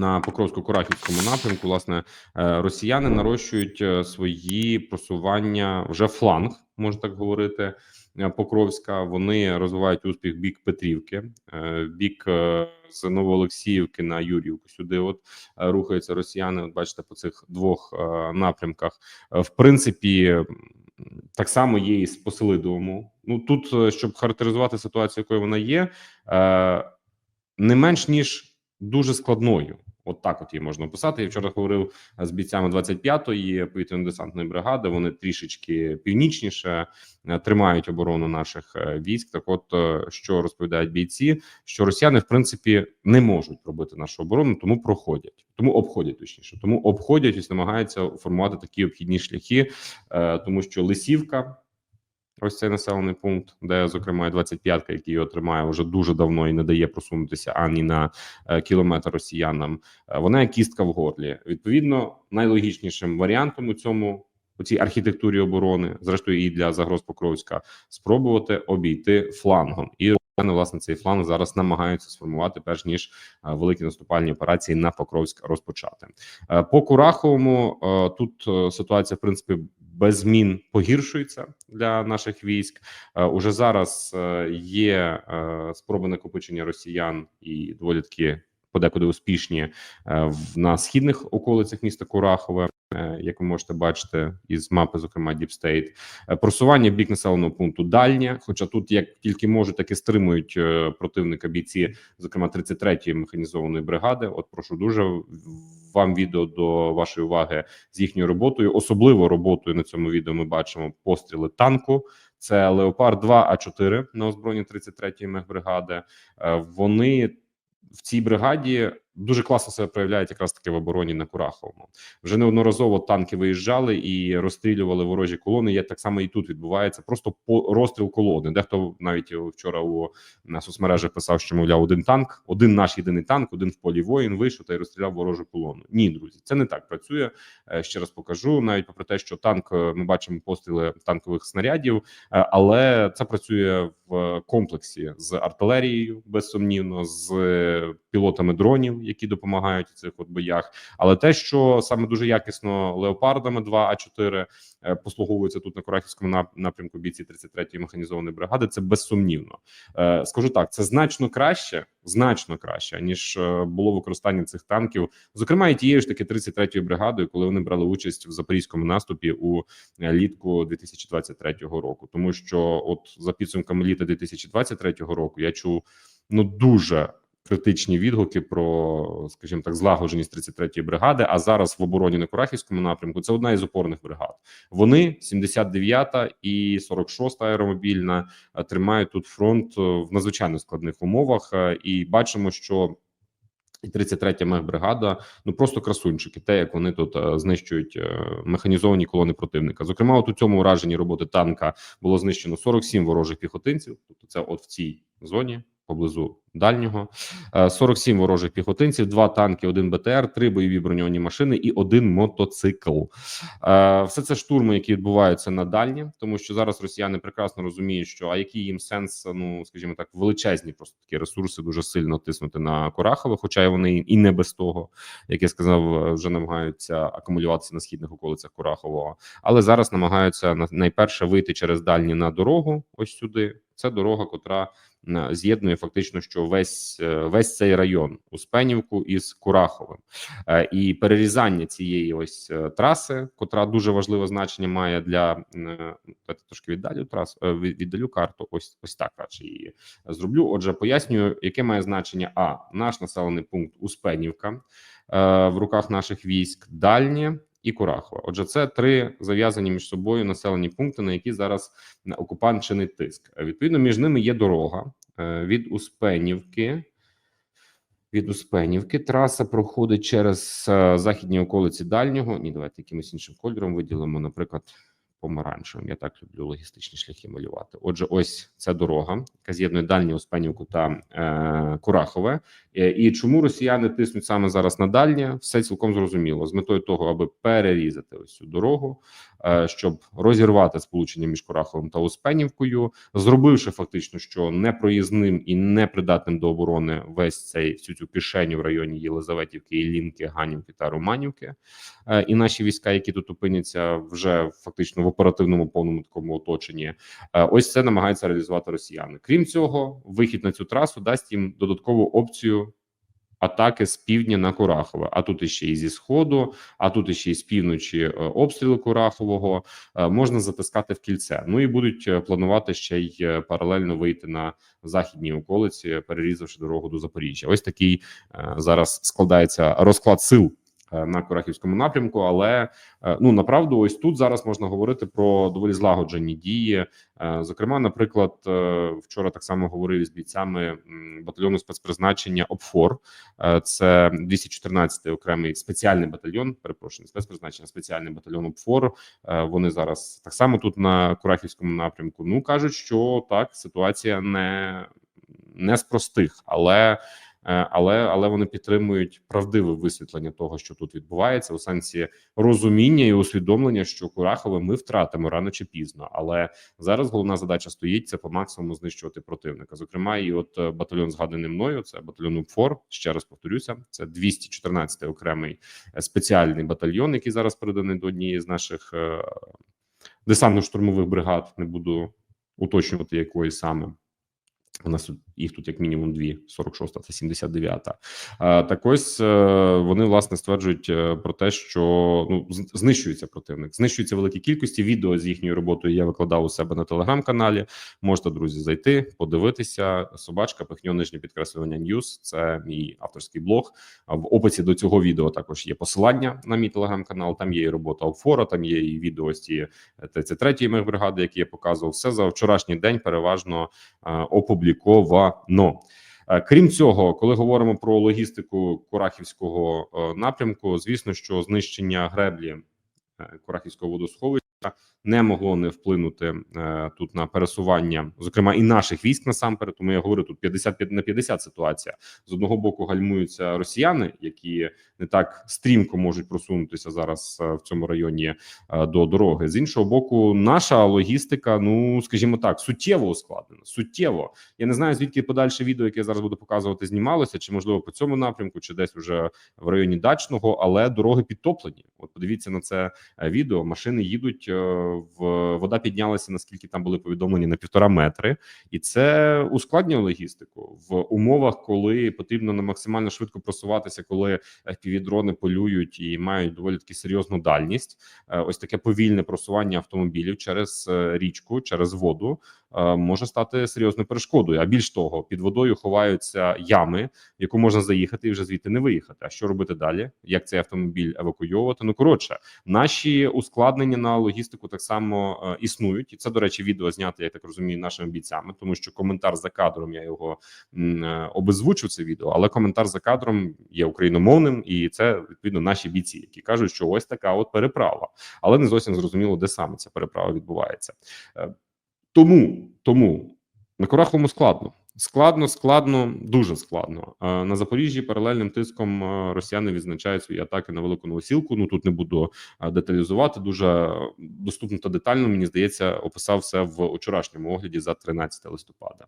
На Покровсько-Курахівському напрямку, власне, е, росіяни нарощують е, свої просування вже фланг, можна так говорити. е, Покровська. Вони розвивають успіх бік Петрівки, бік з Новоолексіївки на Юрівку. Сюди от рухаються росіяни. От бачите, по цих двох напрямках. В принципі, так само є і з Поселидовому. Ну тут, щоб характеризувати ситуацію, якою вона є, не менш ніж дуже складною. От так от її можна описати. Я вчора говорив з бійцями 25-ї повітряно-десантної бригади. Вони трішечки північніше е, тримають оборону наших е, військ. Так, от е, що розповідають бійці, що росіяни в принципі не можуть пробити нашу оборону, тому проходять, тому обходять точніше, тому обходять і намагаються формувати такі обхідні шляхи, е, тому що лисівка. Ось цей населений пункт, де зокрема і 25-ка, який його тримає вже дуже давно і не дає просунутися ані на е, кілометр росіянам. Е, Вона як кістка в горлі. Відповідно, найлогічнішим варіантом у цьому у цій архітектурі оборони, зрештою, і для загроз Покровська, спробувати обійти флангом. І власне цей фланг зараз намагаються сформувати, перш ніж е, великі наступальні операції на Покровськ розпочати. По Кураховому тут ситуація, в принципі, без змін погіршується для наших військ. Е, Уже зараз е, є е, спроби накопичення росіян і доволі таки подекуди успішні на східних околицях міста Курахове. Е, Як ви можете бачити із мапи, зокрема Deep State. Е, просування в бік населеного пункту дальнє. Хоча тут як тільки можуть, так і стримують е, противника бійці, зокрема 33-ї механізованої бригади. От прошу дуже вам відео до вашої уваги з їхньою роботою. Особливо роботою на цьому відео ми бачимо постріли танку. Це Леопард 2 А 4 на озброєнні 33-ї мехбригади. Вони в цій бригаді дуже класно себе проявляють якраз таки в обороні на Кураховому. Вже неодноразово танки виїжджали і розстрілювали ворожі колони. Є так само і тут відбувається просто по розстріл колони. Дехто навіть вчора у на соцмережах писав, що мовляв один танк, один наш єдиний танк, один в полі воїн вийшов та й розстріляв ворожу колону. Ні, друзі, це не так працює. Е, Ще раз покажу. Навіть попри те, що танк е, ми бачимо постріли танкових снарядів, е, але це працює в комплексі з артилерією, безсумнівно, з пілотами дронів, які допомагають у цих от боях. Але те, що саме дуже якісно леопардами 2 а 4 е, послуговуються тут на Курахівському напрямку бійці 33-ї механізованої бригади, це безсумнівно. Е, Скажу так, це значно краще, значно краще ніж е, було використання цих танків, зокрема і тією ж таки 33-ї бригадою, коли вони брали участь в запорізькому наступі у літку 2023 року. Тому що, от за підсумками літа 2023 року, я чув ну дуже критичні відгуки про, скажімо так, злагодженість 33-ї бригади. А зараз в обороні на Курахівському напрямку це одна із опорних бригад. Вони 79-та і 46-та аеромобільна е, тримають тут фронт е, в надзвичайно складних умовах, е, і бачимо, що. І 33-я мехбригада, ну просто красунчики, те, як вони тут знищують механізовані колони противника. Зокрема, от у цьому ураженні роботи танка було знищено 47 ворожих піхотинців. Тобто, це от в цій зоні поблизу дальнього, Е, 47 ворожих піхотинців, два танки, один БТР, три бойові броньовані машини і один мотоцикл. Е, Все це штурми, які відбуваються на дальні, тому що зараз росіяни прекрасно розуміють, що а який їм сенс, ну скажімо так, величезні просто такі ресурси дуже сильно тиснути на Корахове, хоча вони і не без того, як я сказав, е, вже намагаються акумулюватися на східних околицях Курахового, але зараз намагаються на- найперше вийти через дальні на дорогу. Ось сюди. Це дорога, котра е, з'єднує фактично, що весь е, весь цей район Успенівку із Кураховим. Е, і перерізання цієї ось е, траси, котра дуже важливе значення має для е, трошки віддалю трасу, е, віддалю карту. Ось ось так радше її зроблю. Отже, пояснюю, яке має значення а наш населений пункт Успенівка е, в руках наших військ, дальнє і Курахова. Отже, це три зав'язані між собою населені пункти, на які зараз окупант чинить тиск. Е, Відповідно, між ними є дорога е, від Успенівки. Від Успенівки траса проходить через е, західні околиці дальнього. Ні, давайте якимось іншим кольором виділимо, наприклад, помаранчевим. Я так люблю логістичні шляхи малювати. Отже, ось ця дорога, яка з'єднує дальню Успенівку та е, Курахове. Е, І чому росіяни тиснуть саме зараз на дальнє? Все цілком зрозуміло з метою того, аби перерізати ось цю дорогу, е, щоб розірвати сполучення між Кураховим та Успенівкою, зробивши фактично, що непроїзним і непридатним до оборони весь цей всю цю кишеню в районі Єлизаветівки, Іллінки, Ганівки та Романівки. Е, І наші війська, які тут опиняться, вже фактично в оперативному повному такому оточенні. Е, Ось це намагаються реалізувати росіяни. Крім цього, вихід на цю трасу дасть їм додаткову опцію атаки з півдня на Курахове. А тут іще і зі сходу, а тут іще і з півночі е, обстріли Курахового е, можна затискати в кільце. Ну і будуть планувати ще й паралельно вийти на західній околиці, перерізавши дорогу до Запоріжжя. Ось такий зараз складається розклад сил. Е, На Курахівському напрямку, але е, ну направду, ось тут зараз можна говорити про доволі злагоджені дії. Е, Зокрема, наприклад, вчора так само говорив із бійцями батальйону спецпризначення ОПФОР. Це 214-й окремий спеціальний батальйон. Перепрошую, спецпризначення, спеціальний батальйон ОПФОР. Вони зараз так само тут на Курахівському напрямку. Ну кажуть, що так ситуація не, не з простих, але. Е, Але але вони підтримують правдиве висвітлення того, що тут відбувається, у сенсі розуміння і усвідомлення, що Курахове ми втратимо рано чи пізно. Але зараз головна задача стоїть це по максимуму знищувати противника. Зокрема, і от е, батальйон згаданий мною, це батальйон УПФОР. Ще раз повторюся, це 214-й окремий е, спеціальний батальйон, який зараз переданий до однієї з наших десантно-штурмових бригад. Не буду уточнювати якої саме. У нас тут їх тут як мінімум дві: 46 та 79. А, Так ось е, вони власне стверджують е, про те, що ну знищується противник, знищується великі кількості. Відео з їхньою роботою я викладав у себе на телеграм-каналі. Можете, друзі, зайти, подивитися. Собачка пихньо нижнє підкреслювання Ньюс. Це мій авторський блог. В описі до цього відео також є посилання на мій телеграм-канал. Там є і робота Опфора, там є і відео з цієї 33-ї мехбригади, які я показував. Все за вчорашній день переважно е, опубліковано. Е, Крім цього, коли говоримо про логістику Курахівського е, напрямку, звісно, що знищення греблі е, Курахівського водосховища не могло не вплинути е, тут на пересування, зокрема і наших військ насамперед. Тому я говорю тут 50 на 50 ситуація. З одного боку гальмуються росіяни, які не так стрімко можуть просунутися зараз е, в цьому районі е, до дороги. З іншого боку, наша логістика, ну скажімо так, суттєво ускладнена. Суттєво. Я не знаю звідки подальше відео, яке я зараз буду показувати, знімалося, чи можливо по цьому напрямку, чи десь уже в районі дачного, але дороги підтоплені. От подивіться на це е, відео. Машини їдуть в вода піднялася, наскільки там були повідомлені на півтора метри, і це ускладнює логістику в умовах, коли потрібно на максимально швидко просуватися, коли півдрони полюють і мають доволі таки серйозну дальність. Е, Ось таке повільне просування автомобілів через е, річку, через воду е, може стати серйозною перешкодою. А більш того, під водою ховаються ями, в яку можна заїхати і вже звідти не виїхати. А що робити далі? Як цей автомобіль евакуйовувати? Ну коротше, наші ускладнення на логістику так само е, існують, і це до речі, відео зняте, я так розумію, нашими бійцями, тому що коментар за кадром я його м, е, обезвучив це відео, але коментар за кадром є україномовним, і це відповідно наші бійці, які кажуть, що ось така от переправа, але не зовсім зрозуміло, де саме ця переправа відбувається. Е, Тому тому на Кураховому складно. Складно, складно, дуже складно. На Запоріжжі паралельним тиском росіяни відзначають свої атаки на велику новосілку. Ну тут не буду деталізувати. Дуже доступно та детально. Мені здається, описав все в вчорашньому огляді за 13 листопада.